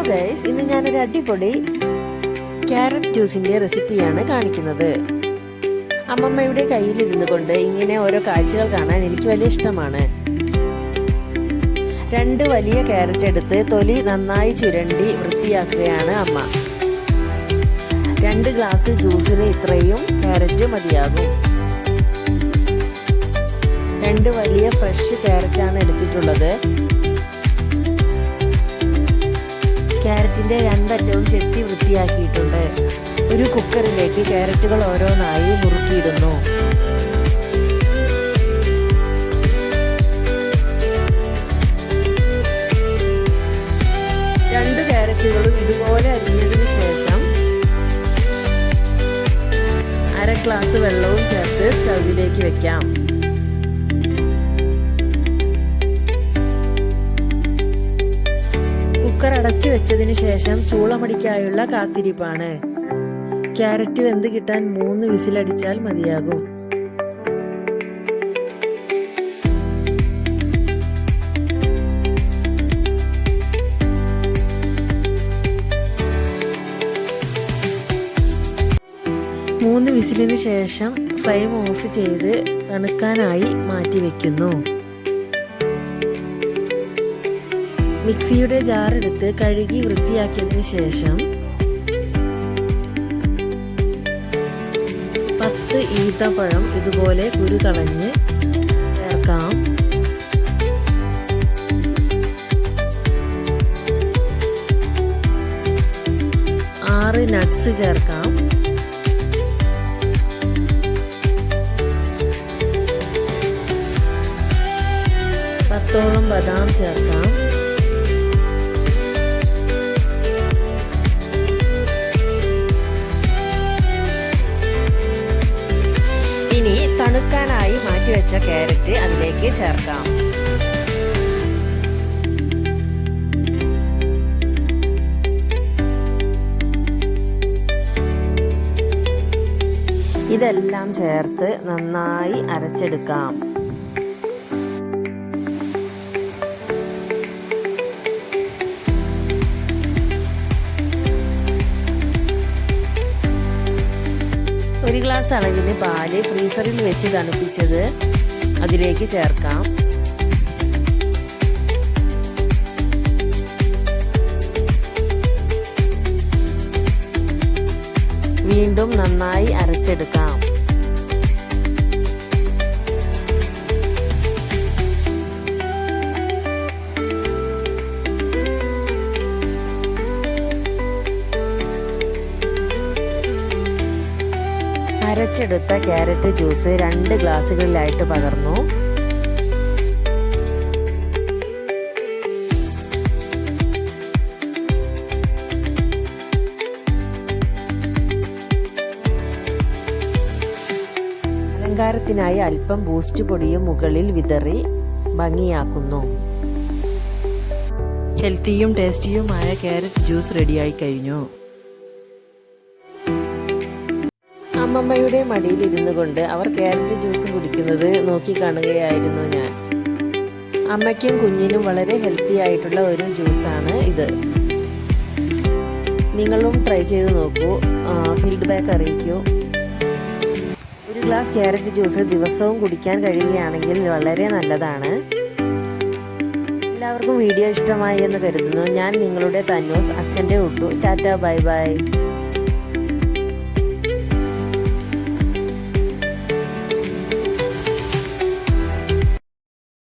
അടിപൊളി ക്യാരറ്റ് ജ്യൂസിന്റെ റെസിപ്പിയാണ് കാണിക്കുന്നത്. അമ്മമ്മയുടെ കയ്യിലിരുന്നു കൊണ്ട് ഇങ്ങനെ ഓരോ കാഴ്ചകൾ കാണാൻ എനിക്ക് വലിയ ഇഷ്ടമാണ്. രണ്ട് വലിയ ക്യാരറ്റ് എടുത്ത് തൊലി നന്നായി ചുരണ്ടി വൃത്തിയാക്കുകയാണ് അമ്മ. രണ്ട് ഗ്ലാസ് ജ്യൂസിന് ഇത്രയും ക്യാരറ്റ് മതിയാകും. രണ്ട് വലിയ ഫ്രഷ് ക്യാരറ്റാണ് എടുത്തിട്ടുള്ളത്. ക്യാരറ്റിന്റെ രണ്ടറ്റവും ചെത്തി വൃത്തിയാക്കിയിട്ടുണ്ട്. ഒരു കുക്കറിലേക്ക് ക്യാരറ്റുകൾ ഓരോന്നായി മുറുക്കിയിടുന്നു രണ്ട് ക്യാരറ്റുകളും ഇതുപോലെ അരിഞ്ഞതിന് ശേഷം അര ഗ്ലാസ് വെള്ളവും ചേർത്ത് സ്റ്റൗവിലേക്ക് വെക്കാം. കുക്കർ അടച്ചു വെച്ചതിന് ശേഷം ചൂളമടിക്കായുള്ള കാത്തിരിപ്പാണ്. ക്യാരറ്റ് വെന്ത് കിട്ടാൻ മൂന്ന് വിസിലടിച്ചാൽ മതിയാകും. മൂന്ന് വിസിലിന് ശേഷം ഫ്ലെയിം ഓഫ് ചെയ്ത് തണുക്കാനായി മാറ്റി വെക്കുന്നു. മിക്സിയുടെ ജാർ എടുത്ത് കഴുകി വൃത്തിയാക്കിയതിന് ശേഷം പത്ത് ഈത്തപ്പഴം ഇതുപോലെ കുരു കളഞ്ഞ് ചേർക്കാം. ആറ് നട്ട്സ് ചേർക്കാം. പത്തോളം ബദാം ചേർക്കാം. തണുക്കാനായി മാറ്റിവെച്ച ക്യാരറ്റ് അതിലേക്ക് ചേർക്കാം. ഇതെല്ലാം ചേർത്ത് നന്നായി അരച്ചെടുക്കാം. ഗ്ലാസ് അളവിന് പാൽ ഫ്രീസറിൽ വെച്ച് തണുപ്പിച്ചത് അതിലേക്ക് ചേർക്കാം. വീണ്ടും നന്നായി അരച്ചെടുക്കാം. അരച്ചെടുത്ത ക്യാരറ്റ് ജ്യൂസ് രണ്ട് ഗ്ലാസ്സുകളിലായിട്ട് പകർന്നു. അലങ്കാരത്തിനായി അല്പം ബൂസ്റ്റ് പൊടിയും മുകളിൽ വിതറി ഭംഗിയാക്കുന്നു. ഹെൽത്തിയും ടേസ്റ്റിയുമായ ക്യാരറ്റ് ജ്യൂസ് റെഡിയായി കഴിഞ്ഞു. അമ്മമ്മയുടെ മടിയിൽ ഇരുന്നു കൊണ്ട് അവർ ക്യാരറ്റ് ജ്യൂസ് കുടിക്കുന്നത് നോക്കി കാണുകയായിരുന്നു ഞാൻ. അമ്മയ്ക്കും കുഞ്ഞിനും വളരെ ഹെൽത്തി ആയിട്ടുള്ള ഒരു ജ്യൂസാണ് ഇത്. നിങ്ങളും ട്രൈ ചെയ്ത് നോക്കൂ. ഫീഡ്ബാക്ക് അറിയിക്കൂ. ഒരു ഗ്ലാസ് ക്യാരറ്റ് ജ്യൂസ് ദിവസവും കുടിക്കാൻ കഴിയുകയാണെങ്കിൽ വളരെ നല്ലതാണ്. എല്ലാവർക്കും വീഡിയോ ഇഷ്ടമായി എന്ന് കരുതുന്നു. ഞാൻ നിങ്ങളുടെ തന്നൂസ് അച്ഛന്റെ ഉട്ടു ടാറ്റ ബൈ ബൈ.